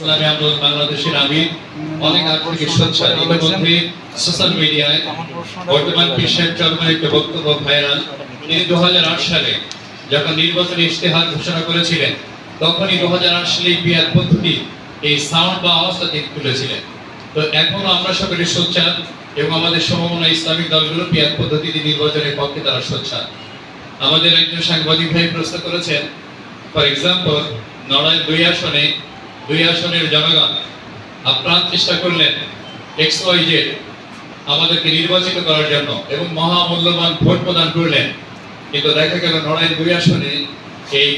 ইসলামী আন্দোলন বাংলাদেশের আমির, অনেক আগ সোচ্চার ইতিমধ্যে সোশ্যাল মিডিয়ায় বর্তমান বিশ্বের চরমের একটা বক্তব্য ভাইরাল। তিনি দু সালে যখন নির্বাচনী ইশতেহার ঘোষণা করেছিলেন, তখনই দু সালে পিয়ার পদ্ধতি, এই সাউন্ড বা আওয়াজটা তিনি তুলেছিলেন। তো এখনও আমরা সকলে সোচ্চার এবং আমাদের সমমনা ইসলামিক দলগুলো পিয়ার পদ্ধতিতে নির্বাচনের পক্ষে তারা সোচ্চার। আমাদের একজন সাংবাদিক ভাই প্রশ্ন করেছেন ফর এক্সাম্পল নড়াইল দুই আসনে দুই আসনের জনগণ আপ্রাণ চেষ্টা করলেন এক্স ওয়াই জেড আমাদেরকে নির্বাচিত করার জন্য এবং মহামূল্যবান ভোট প্রদান করলেন। কিন্তু দেখা গেল নড়াইল দুই আসনে এই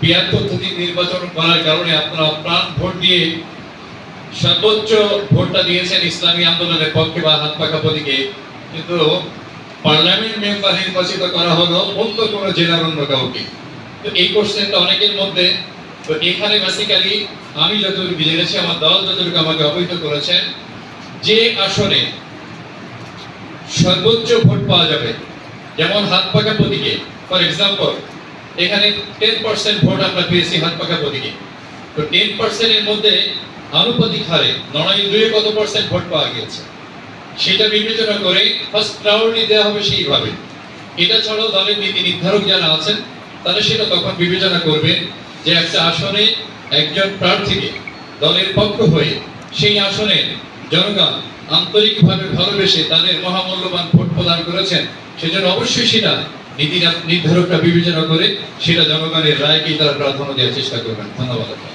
পিয়ার পদ্ধতি নির্বাচন করার কারণে আপনারা প্রাণ ভোট দিয়ে সর্বোচ্চ ভোটটা দিয়েছেন ইসলামী আন্দোলনের পক্ষে বা হাত পাকা প্রতীকে কিন্তু পার্লামেন্ট মেম্বার নির্বাচিত করা হলো অন্য কোনো জেলার অন্য কাউকে। তো এই কোশ্চেনটা অনেকের মধ্যে তো এখানে বেসিক্যালি আমি যতটুকু জেনেছি আমার দল যতটুকু আমাকে অবহিত করেছেন যে আসনে সর্বোচ্চ ভোট পাওয়া যাবে, যেমন হাত পাকা প্রতীকে ফর এক্সাম্পল এখানে টেন পার্সেন্ট ভোট আমরা পেয়েছি হাত পাকা প্রতীকে। তো টেন পার্সেন্টের মধ্যে আনুপাতিক হারে নড়াই দুয়ে কত পার্সেন্ট ভোট পাওয়া গিয়েছে? সেটা বিবেচনা করে ফার্স্ট প্রায়োরিটি দেওয়া হবে সেইভাবে। এটা ছাড়াও দলের নীতি নির্ধারক যারা আছেন, তারা সেটা তখন বিবেচনা করবে যে একটা আসনে একজন প্রার্থীকে দলের পক্ষ হয়ে সেই আসনে জনগণ আন্তরিকভাবে ভালোবেসে তাদের মহামূল্যবান ভোট প্রদান করেছেন, সেজন্য অবশ্যই সেটা নীতি নির্ধারকরা বিবেচনা করে সেটা জনগণের রায়কেই তারা প্রাধান্য দেওয়ার চেষ্টা করবেন। ধন্যবাদ